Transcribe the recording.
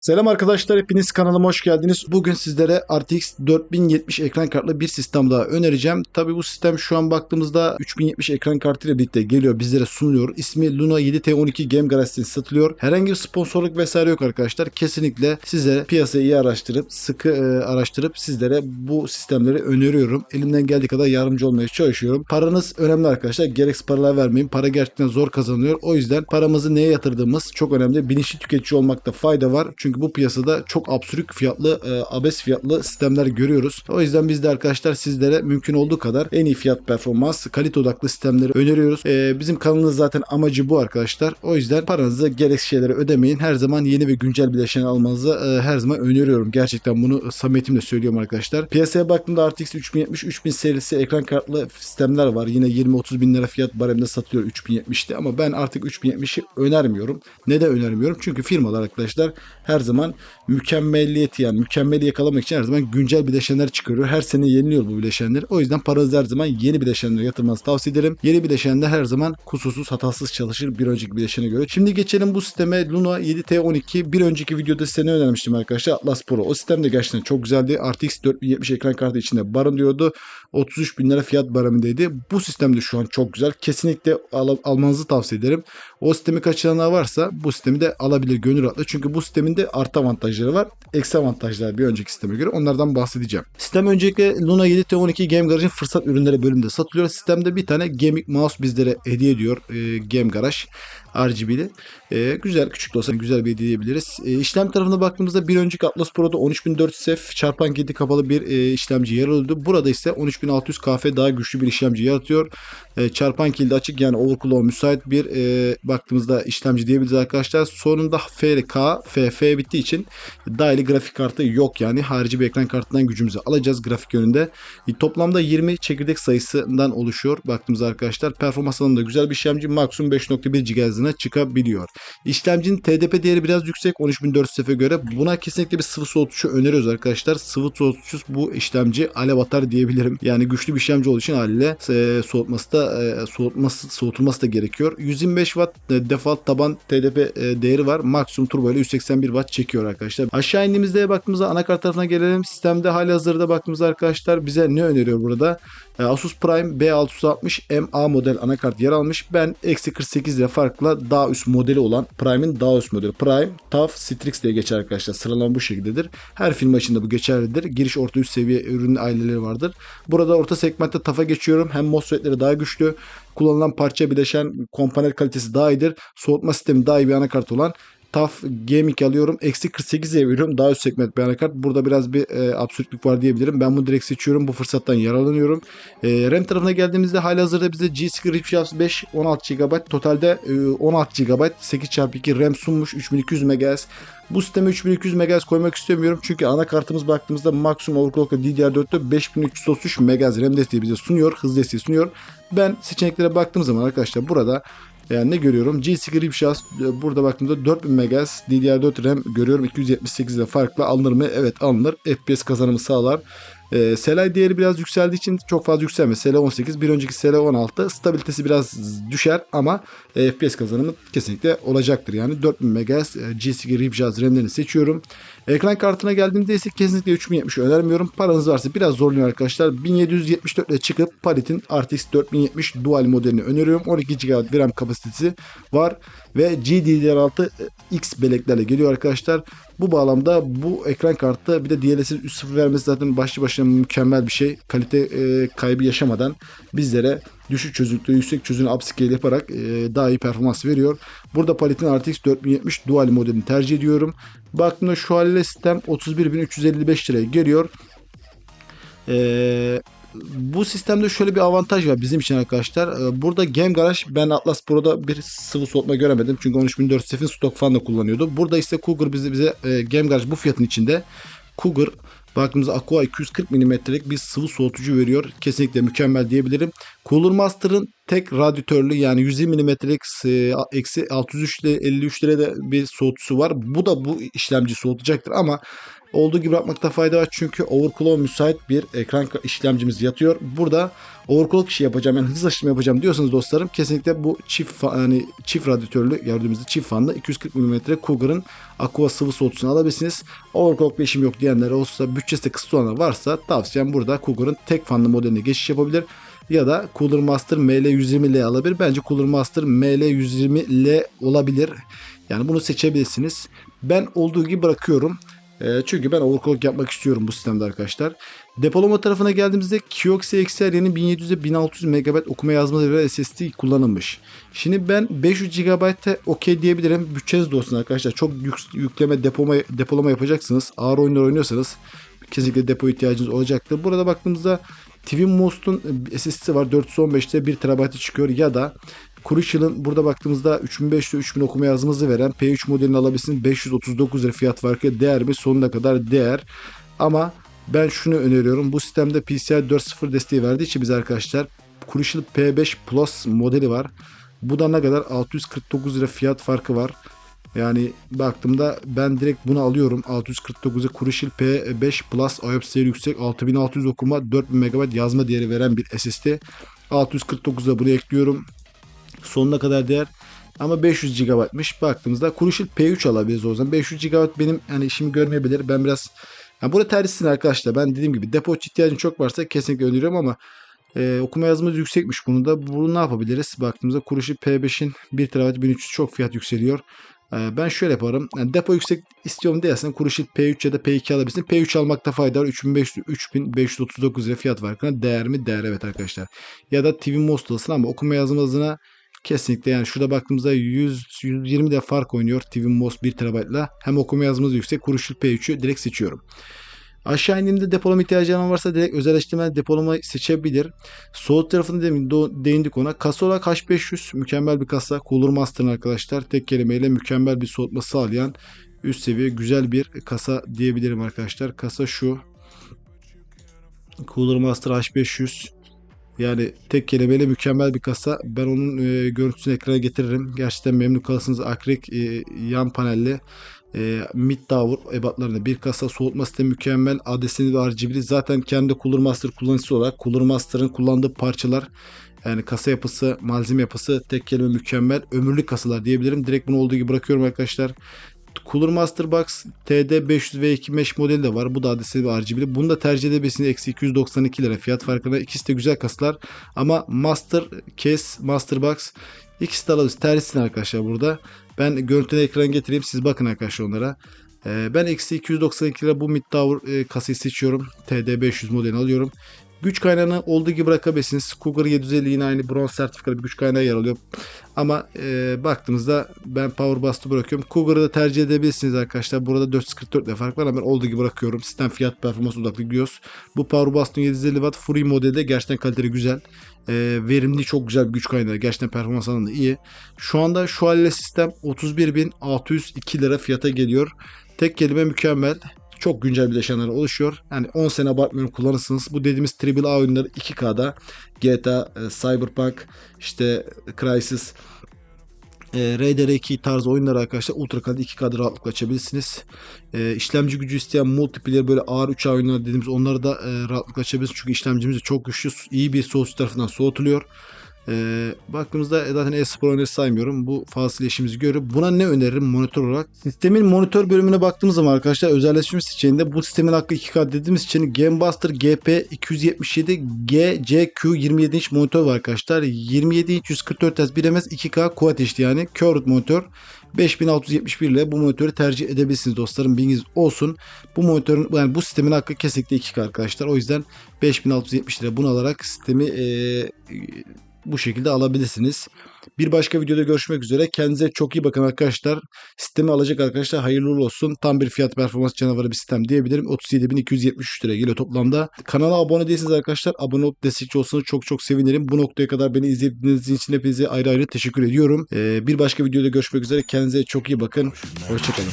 Selam arkadaşlar hepiniz kanalıma hoş geldiniz. Bugün sizlere RTX 4070 ekran kartlı bir sistem daha önereceğim. Tabi bu sistem şu an baktığımızda 3070 ekran kartı ile birlikte geliyor bizlere sunuluyor. İsmi Luna 7T12 Game Garage'den satılıyor. Herhangi bir sponsorluk vesaire yok arkadaşlar. Kesinlikle size piyasayı iyi araştırıp sıkı e, araştırıp sizlere bu sistemleri öneriyorum. Elimden geldiği kadar yardımcı olmaya çalışıyorum. Paranız önemli arkadaşlar. Gereksiz paralar vermeyin. Para gerçekten zor kazanılıyor. O yüzden paramızı neye yatırdığımız çok önemli. Bilinçli tüketici olmakta fayda var. Çünkü bu piyasada çok absürt fiyatlı, e, abes fiyatlı sistemler görüyoruz. O yüzden biz de arkadaşlar sizlere mümkün olduğu kadar en iyi fiyat performans, kalite odaklı sistemleri öneriyoruz. E, bizim kanalımız zaten amacı bu arkadaşlar. O yüzden paranızı gereksiz şeylere ödemeyin. Her zaman yeni ve güncel bileşen almanızı e, her zaman öneriyorum. Gerçekten bunu samimiyetimle söylüyorum arkadaşlar. Piyasaya baktığımda RTX 3070, 3000 serisi ekran kartlı sistemler var. Yine 20-30 bin lira fiyat baremde satılıyor 3070'te ama ben artık 3070'i önermiyorum. Neden önermiyorum? Çünkü firmalar arkadaşlar her zaman mükemmelliyeti yani mükemmeli yakalamak için her zaman güncel bileşenler çıkarıyor. Her sene yeniliyor bu bileşenler. O yüzden paranızı her zaman yeni bileşenlere yatırmanızı tavsiye ederim. Yeni bileşenler her zaman kusursuz hatasız çalışır bir önceki bileşene göre. Şimdi geçelim bu sisteme Luna 7T12. Bir önceki videoda size ne önermiştim arkadaşlar? Atlas Pro. O sistem de gerçekten çok güzeldi. RTX 4070 ekran kartı içinde barındırıyordu. 33 bin lira fiyat baremindeydi. Bu sistem de şu an çok güzel. Kesinlikle al almanızı tavsiye ederim. O sistemi kaçıranlar varsa bu sistemi de alabilir gönül rahatlığı. Çünkü bu sistemin de artı avantajları var. Eksi avantajlar bir önceki sisteme göre. Onlardan bahsedeceğim. Sistem öncelikle Luna 7 T12 Game Garage'ın fırsat ürünleri bölümünde satılıyor. Sistemde bir tane gaming mouse bizlere hediye ediyor e, Game Garage. RGB'li. E, güzel küçük de olsa güzel bir hediye diyebiliriz. E, işlem tarafına baktığımızda bir önceki Atlas Pro'da 13400 F çarpan 7 kapalı bir e, işlemci yer alıyordu. Burada ise 13600 KF daha güçlü bir işlemci yaratıyor. E, çarpan kilidi açık yani overclock müsait bir e, baktığımızda işlemci diyebiliriz arkadaşlar. Sonunda FRK, FF bittiği için dahili grafik kartı yok yani harici bir ekran kartından gücümüzü alacağız grafik yönünde. E, toplamda 20 çekirdek sayısından oluşuyor baktığımızda arkadaşlar. Performans alanında güzel bir işlemci. Maksimum 5.1 GHz hızına çıkabiliyor. İşlemcinin TDP değeri biraz yüksek 13400F'e göre. Buna kesinlikle bir sıvı soğutucu öneriyoruz arkadaşlar. Sıvı soğutucu bu işlemci alev atar diyebilirim. Yani güçlü bir işlemci olduğu için haliyle e, soğutması da e, soğutması soğutulması da gerekiyor. 125 Watt e, default taban TDP değeri var. Maksimum turbo ile 181 Watt çekiyor arkadaşlar. Aşağı indiğimizde baktığımızda anakart tarafına gelelim. Sistemde hali hazırda baktığımızda arkadaşlar bize ne öneriyor burada? E, Asus Prime B660 MA model anakart yer almış. Ben eksi 48 ile farkla daha üst modeli olan Prime'in daha üst modeli. Prime, TAF, Strix diye geçer arkadaşlar. Sıralama bu şekildedir. Her firma için de bu geçerlidir. Giriş orta üst seviye ürün aileleri vardır. Burada orta segmentte TAF'a geçiyorum. Hem MOSFET'leri daha güçlü. Kullanılan parça bileşen komponent kalitesi daha iyidir. Soğutma sistemi daha iyi bir anakart olan TAF Gaming alıyorum. Eksi 48 veriyorum. Daha üst segment bir anakart. Burada biraz bir e, absürtlük var diyebilirim. Ben bunu direkt seçiyorum. Bu fırsattan yararlanıyorum. E, RAM tarafına geldiğimizde hali hazırda bize G-Skill Rift 5 16 GB. Totalde e, 16 GB 8x2 RAM sunmuş. 3200 MHz. Bu sisteme 3200 MHz koymak istemiyorum. Çünkü anakartımız baktığımızda maksimum overclock'la DDR4'te 5333 MHz RAM desteği bize sunuyor. Hız desteği sunuyor. Ben seçeneklere baktığım zaman arkadaşlar burada yani ne görüyorum? G-Skill Ripshas burada baktığımda 4000 MHz DDR4 RAM görüyorum. 278 ile farklı alınır mı? Evet alınır. FPS kazanımı sağlar. E, Selay değeri biraz yükseldiği için çok fazla yükselmez. Selay 18 bir önceki Selay 16 stabilitesi biraz düşer ama e, FPS kazanımı kesinlikle olacaktır. Yani 4000 MHz e, G-Skill Ripshas RAM'lerini seçiyorum. Ekran kartına geldiğimde ise kesinlikle 3070 önermiyorum. Paranız varsa biraz zorluyor arkadaşlar. 1774 ile çıkıp Palit'in RTX 4070 dual modelini öneriyorum. 12 GB RAM kapasitesi var ve GDDR6 X belleklerle geliyor arkadaşlar. Bu bağlamda bu ekran kartı bir de DLSS 3.0 vermesi zaten başlı başına mükemmel bir şey. Kalite e, kaybı yaşamadan bizlere düşük çözünürlüklü yüksek çözünürlü upscale yaparak e, daha iyi performans veriyor. Burada paletin RTX 4070 dual modelini tercih ediyorum. Baktığımda şu haliyle sistem 31.355 liraya geliyor. Eee bu sistemde şöyle bir avantaj var bizim için arkadaşlar. Ee, burada Game Garage ben Atlas Pro'da bir sıvı soğutma göremedim. Çünkü 13400 F'in stok fan da kullanıyordu. Burada ise Cougar bize, bize e, Game Garage bu fiyatın içinde Cougar Baktığımızda Aqua 240 mm'lik bir sıvı soğutucu veriyor. Kesinlikle mükemmel diyebilirim. Cooler Master'ın tek radyatörlü yani 120 mm'lik e, eksi 603 ile 53 lirada bir soğutucusu var. Bu da bu işlemci soğutacaktır ama Olduğu gibi bırakmakta fayda var çünkü overclock müsait bir ekran işlemcimiz yatıyor. Burada overclock işi yapacağım yani hız aşımı yapacağım diyorsanız dostlarım kesinlikle bu çift yani çift radyatörlü gördüğümüzde çift fanlı 240 mm Cougar'ın Aqua sıvı soğutucusunu alabilirsiniz. Overclock işim yok diyenler olsa bütçesi kısıtlı olanlar varsa tavsiyem burada Cougar'ın tek fanlı modeline geçiş yapabilir ya da Cooler Master ML120L alabilir. Bence Cooler Master ML120L olabilir. Yani bunu seçebilirsiniz. Ben olduğu gibi bırakıyorum. Ee, çünkü ben overclock yapmak istiyorum bu sistemde arkadaşlar. Depolama tarafına geldiğimizde Kioxia XLR'nin 1700'e 1600 MB okuma yazma ve SSD kullanılmış. Şimdi ben 500 GB'e okey diyebilirim. Bütçeniz de olsun arkadaşlar. Çok yük- yükleme depolama, depolama yapacaksınız. Ağır oyunlar oynuyorsanız kesinlikle depo ihtiyacınız olacaktır. Burada baktığımızda TV Most'un SSD'si var. 415'te 1 TB'e çıkıyor ya da Crucial'ın burada baktığımızda 3500 3000 okuma yazımızı veren P3 modelini alabilirsiniz. 539 lira fiyat farkı değer mi? Sonuna kadar değer. Ama ben şunu öneriyorum. Bu sistemde PCI 4.0 desteği verdiği için biz arkadaşlar Crucial P5 Plus modeli var. Bu da ne kadar? 649 lira fiyat farkı var. Yani baktığımda ben direkt bunu alıyorum. 649'a Crucial P5 Plus IOPS yüksek 6600 okuma 4000 MB yazma değeri veren bir SSD. 649'a bunu ekliyorum. Sonuna kadar değer. Ama 500 GB'mış. Baktığımızda Crucial P3 alabiliriz o zaman. 500 GB benim yani işimi görmeyebilir. Ben biraz yani burada tercihsin arkadaşlar. Ben dediğim gibi depo ihtiyacın çok varsa kesinlikle öneriyorum ama e, okuma yazmamız yüksekmiş bunu da. Bunu ne yapabiliriz? Baktığımızda Crucial P5'in 1 TB 1300 çok fiyat yükseliyor. E, ben şöyle yaparım. Yani depo yüksek istiyorum dersen Crucial P3 ya da P2 alabilirsin. P3 almakta fayda var. 3500, 3539 lira fiyat farkına değer mi? Değer evet arkadaşlar. Ya da TV Most alırsın ama okuma yazma hızına Kesinlikle yani şurada baktığımızda 100 120 de fark oynuyor TV Most 1 TB ile. Hem okuma yazmamız yüksek. Kuruşluk P3'ü direkt seçiyorum. Aşağı indiğimde depolama ihtiyacı olan varsa direkt özelleştirme depolama seçebilir. Soğut tarafında demin değindik ona. Kasa olarak H500 mükemmel bir kasa. Cooler Master'ın arkadaşlar tek kelimeyle mükemmel bir soğutma sağlayan üst seviye güzel bir kasa diyebilirim arkadaşlar. Kasa şu. Cooler Master H500 yani tek kelimeyle mükemmel bir kasa. Ben onun e, görüntüsünü ekrana getiririm. Gerçekten memnun kalırsınız. Akrik e, yan panelli e, mid tower ebatlarında bir kasa soğutma sistemi mükemmel. Adresini ve RGB'li zaten kendi Cooler Master kullanıcısı olarak Cooler Master'ın kullandığı parçalar yani kasa yapısı, malzeme yapısı tek kelime mükemmel. Ömürlük kasalar diyebilirim. Direkt bunu olduğu gibi bırakıyorum arkadaşlar. Cooler Master Box TD500 V2 Mesh modeli de var. Bu da adresi ve RGB'li. Bunu da tercih edebilirsiniz. Eksi 292 lira fiyat farkına. İkisi de güzel kasalar. Ama Master Case, Master Box ikisi de alabilirsiniz. Tercihsin arkadaşlar burada. Ben görüntüleri ekran getireyim. Siz bakın arkadaşlar onlara. Ee, ben eksi 292 lira bu Mid Tower e, kasayı seçiyorum. TD500 modelini alıyorum. Güç kaynağını olduğu gibi bırakabilirsiniz. Cougar 750 yine aynı bronz sertifikalı bir güç kaynağı yer alıyor. Ama e, baktığımızda ben Power Bust'ı bırakıyorum. Cougar'ı da tercih edebilirsiniz arkadaşlar. Burada 444 ile fark var ama ben olduğu gibi bırakıyorum. Sistem fiyat performans odaklı gidiyoruz. Bu Power Bust'ın 750 Watt Free modeli de gerçekten kaliteli güzel. E, verimli çok güzel bir güç kaynağı. Gerçekten performans anlamında iyi. Şu anda şu haliyle sistem 31.602 lira fiyata geliyor. Tek kelime mükemmel çok güncel bileşenler oluşuyor. Yani 10 sene abartmıyorum kullanırsınız. Bu dediğimiz AAA oyunları 2K'da GTA, e, Cyberpunk, işte Crysis, e, RDR2 tarzı oyunları arkadaşlar Ultra K'da 2K'da rahatlıkla açabilirsiniz. E, işlemci gücü isteyen multiplayer böyle ağır 3 oyunlar dediğimiz onları da e, rahatlıkla açabilirsiniz. Çünkü işlemcimiz de çok güçlü, iyi bir soğutucu tarafından soğutuluyor. Ee, baktığımızda zaten e-spor oyunları saymıyorum. Bu fazla işimizi görüyor. Buna ne öneririm monitör olarak? Sistemin monitör bölümüne baktığımız zaman arkadaşlar özelleşmiş seçeneğinde bu sistemin hakkı 2K dediğimiz için Gamebuster GP 277 GCQ 27 inç monitör var arkadaşlar. 27 inç 144 Hz 1 ms 2K Quad HD yani curved monitör. 5671 ile bu monitörü tercih edebilirsiniz dostlarım. Bilginiz olsun. Bu monitörün yani bu sistemin hakkı kesinlikle 2K arkadaşlar. O yüzden 5670 lira bunu alarak sistemi ee, bu şekilde alabilirsiniz. Bir başka videoda görüşmek üzere. Kendinize çok iyi bakın arkadaşlar. Sistemi alacak arkadaşlar hayırlı olsun. Tam bir fiyat performans canavarı bir sistem diyebilirim. 37.273 lira geliyor toplamda. Kanala abone değilseniz arkadaşlar abone olup destekçi olsanız çok çok sevinirim. Bu noktaya kadar beni izlediğiniz için hepinize ayrı ayrı teşekkür ediyorum. Ee, bir başka videoda görüşmek üzere. Kendinize çok iyi bakın. Hoşçakalın.